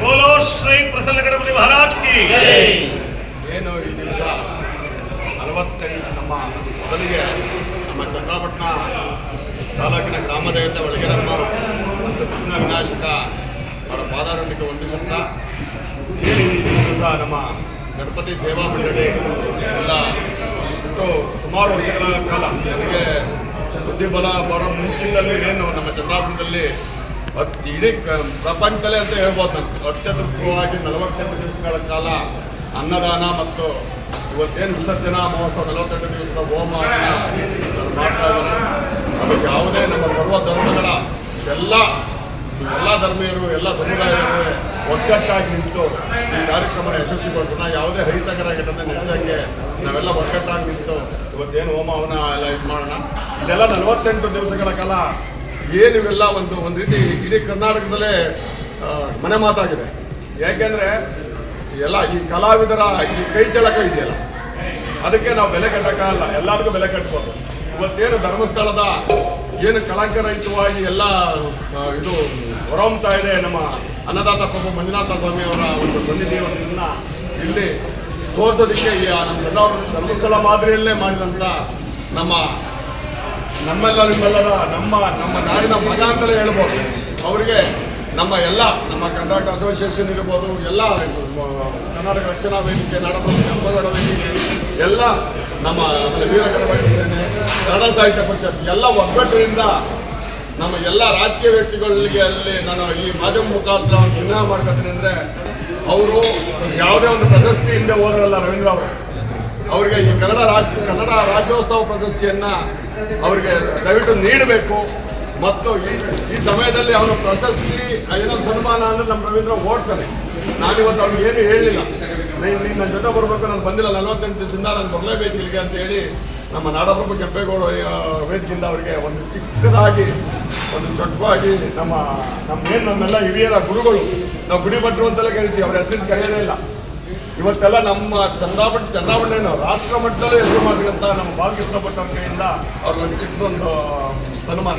बोलो ಶ್ರೀ ಪ್ರಸನ್ನಗಡಮುನಿ ಮಹಾರಾಜ್ ಕಿ ಏನು ಈ ದಿವಸ ನಮ್ಮ ಮೊದಲಿಗೆ ನಮ್ಮ ಚನ್ನಪಟ್ಟಣ ತಾಲೂಕಿನ ಗ್ರಾಮ ಒಳಗೆ ನಮ್ಮ ಕೃಷ್ಣ ವಿನಾಶಕ ಅವರ ಪಾದಾರಣ್ಯಕ್ಕೆ ವಂದಿಸುತ್ತಾ ಸಹ ನಮ್ಮ ಗಣಪತಿ ಸೇವಾ ಮಂಡಳಿ ಎಲ್ಲ ಇಷ್ಟು ಸುಮಾರು ವರ್ಷಗಳ ಕಾಲ ನನಗೆ ಬುದ್ಧಿಬಲ, ಬರೋ ಮುಂಚಿನಲ್ಲಿ ಏನು ನಮ್ಮ ಚಂದ್ರಾಪುರದಲ್ಲಿ ಅತಿ ಇಡೀ ಪ್ರಪಂಚದಲ್ಲೇ ಅಂತ ಹೇಳ್ಬೋದು ನಾನು. ಅತ್ಯದ್ಭುತವಾಗಿ ನಲವತ್ತೆಂಟು ದಿವಸಗಳ ಕಾಲ ಅನ್ನದಾನ ಮತ್ತು ಇವತ್ತೇನು ವಿಸರ್ಜನಾ ಮಹೋತ್ಸವ, ನಲವತ್ತೆಂಟು ದಿವಸದ ಹೋಮ ಮಾಡ್ತಾ ಇದ್ದಾರೆ. ಅದಕ್ಕೆ ಯಾವುದೇ ನಮ್ಮ ಸರ್ವ ಧರ್ಮಗಳ ಎಲ್ಲ ಎಲ್ಲ ಧರ್ಮೀಯರು, ಎಲ್ಲ ಸಮುದಾಯದವರು ಒಗ್ಗಟ್ಟಾಗಿ ನಿಂತು ಈ ಕಾರ್ಯಕ್ರಮ ಯಶಸ್ವಿಗೊಳಿಸೋಣ ಯಾವುದೇ ಹರಿತಕರ ಘಟನೆ ನಡೆದಂಗೆ ನಾವೆಲ್ಲ ಒಗ್ಗಟ್ಟಾಗಿ ನಿಂತು ಇವತ್ತೇನು ಹೋಮ ಹವನ ಎಲ್ಲ ಇದು ಮಾಡೋಣ. ಇದೆಲ್ಲ ನಲವತ್ತೆಂಟು ದಿವಸಗಳ ಕಾಲ ಏನು ಇವೆಲ್ಲ ಒಂದು ಒಂದು ರೀತಿ ಇಡೀ ಕರ್ನಾಟಕದಲ್ಲೇ ಮನೆ ಮಾತಾಗಿದೆ. ಯಾಕೆಂದರೆ ಎಲ್ಲ ಈ ಕಲಾವಿದರ ಈ ಕೈ ಚಳಕ ಇದೆಯಲ್ಲ, ಅದಕ್ಕೆ ನಾವು ಬೆಲೆ ಕಟ್ಟೋಕ್ಕಾಗಲ್ಲ. ಎಲ್ಲರಿಗೂ ಬೆಲೆ ಕಟ್ಬೋದು. ಇವತ್ತೇನು ಧರ್ಮಸ್ಥಳದ ಏನು ಕಳಂಕರಹಿತವಾಗಿ ಎಲ್ಲ ಇದು ಹೊರಹೊಮ್ತಾ ಇದೆ ನಮ್ಮ ಅನ್ನದಾತ ಪಾಪ ಮಂಜುನಾಥ ಸ್ವಾಮಿ ಅವರ ಒಂದು ಸನ್ನಿಧಿಯನ್ನ ಇಲ್ಲಿ ತೋರಿಸೋದಕ್ಕೆ ನಮ್ಮ ಚಂದ್ರಾವರ ಧರ್ಮಸ್ಥಳ ಮಾದರಿಯಲ್ಲೇ ಮಾಡಿದಂಥ ನಮ್ಮ ನಮ್ಮೆಲ್ಲ ನಮ್ಮ ನಮ್ಮ ನಾಡಿನ ಮಗ ಅಂತಲೇ ಹೇಳ್ಬೋದು. ಅವರಿಗೆ ನಮ್ಮ ಎಲ್ಲ, ನಮ್ಮ ಕರ್ನಾಟಕ ಅಸೋಸಿಯೇಷನ್ ಇರ್ಬೋದು, ಎಲ್ಲ ಕರ್ನಾಟಕ ರಕ್ಷಣಾ ವೇದಿಕೆ ಕೆಂಪೇಗೌಡ ವೇದಿಕೆ, ಎಲ್ಲ ನಮ್ಮ ಸೇನೆ ಕನ್ನಡ ಸಾಹಿತ್ಯ ಪರಿಷತ್ ಎಲ್ಲ ಒಗ್ಗಟ್ಟಿನಿಂದ ನಮ್ಮ ಎಲ್ಲ ರಾಜಕೀಯ ವ್ಯಕ್ತಿಗಳಿಗೆ ಅಲ್ಲಿ ನಾನು ಈ ಮಾಧ್ಯಮ ಮುಖಾಂತರ ವಿನಯ ಮಾಡ್ಕೊತೀನಿ ಅಂದರೆ ಅವರು ಯಾವುದೇ ಒಂದು ಪ್ರಶಸ್ತಿ ಹಿಂದೆ ಹೋದ್ರಲ್ಲ ರವೀಂದ್ರ ಅವರು. ಅವರಿಗೆ ಈ ಕನ್ನಡ ರಾಜ್ಯ ಕನ್ನಡ ರಾಜ್ಯೋತ್ಸವ ಪ್ರಶಸ್ತಿಯನ್ನು ಅವರಿಗೆ ದಯವಿಟ್ಟು ನೀಡಬೇಕು. ಮತ್ತು ಈ ಈ ಸಮಯದಲ್ಲಿ ಅವನು ಪ್ರಶಸ್ತಿ ಏನೋ ಸನ್ಮಾನ ಅಂದರೆ ನಮ್ಮ ರವೀಂದ್ರ ಓಡ್ತಾನೆ ನಾನಿವತ್ತು ಅವ್ನಿಗೆ ಏನು ಹೇಳಲಿಲ್ಲ ನೀನು ನೀನು ನನ್ನ ಜೊತೆ ಬರಬೇಕು, ನಾನು ಬಂದಿಲ್ಲ, ನಲವತ್ತೆಂಟು ದಿವಸದಿಂದ ನಾನು ಬರಲೇಬೇಕು ಇಲ್ಲಿಗೆ ಅಂತ ಹೇಳಿ ನಮ್ಮ ನಾಡಪ್ರಭು ಕೆಂಪೇಗೌಡ ವೇದಿಕೆಯಿಂದ ಅವರಿಗೆ ಒಂದು ಚಿಕ್ಕದಾಗಿ, ಒಂದು ಚೊಕ್ಕವಾಗಿ ನಮ್ಮ ನಮ್ಮ ಏನು ನಮ್ಮೆಲ್ಲ ಹಿರಿಯರ ಗುರುಗಳು, ನಾವು ಗುಡಿ ಅಂತೆಲ್ಲ ಕರಿತೀವಿ, ಅವ್ರ ಹೆಸರು ಕರೆಯೋದೇ ಇಲ್ಲ. ಇವತ್ತೆಲ್ಲ ನಮ್ಮ ಚಂದ್ರಾಪಟ್ಟ ಚಂದ್ರಾಪಟ್ಟಣ ರಾಷ್ಟ್ರ ಮಟ್ಟದಲ್ಲೇ ಹೆಸರು ಮಾಡಿದಂಥ ನಮ್ಮ ಬಾಲಕೃಷ್ಣ ಭಟ್ ಅವ್ರ ಕೈಯಿಂದ ಒಂದು ಚಿಕ್ಕದೊಂದು ಸನ್ಮಾನ.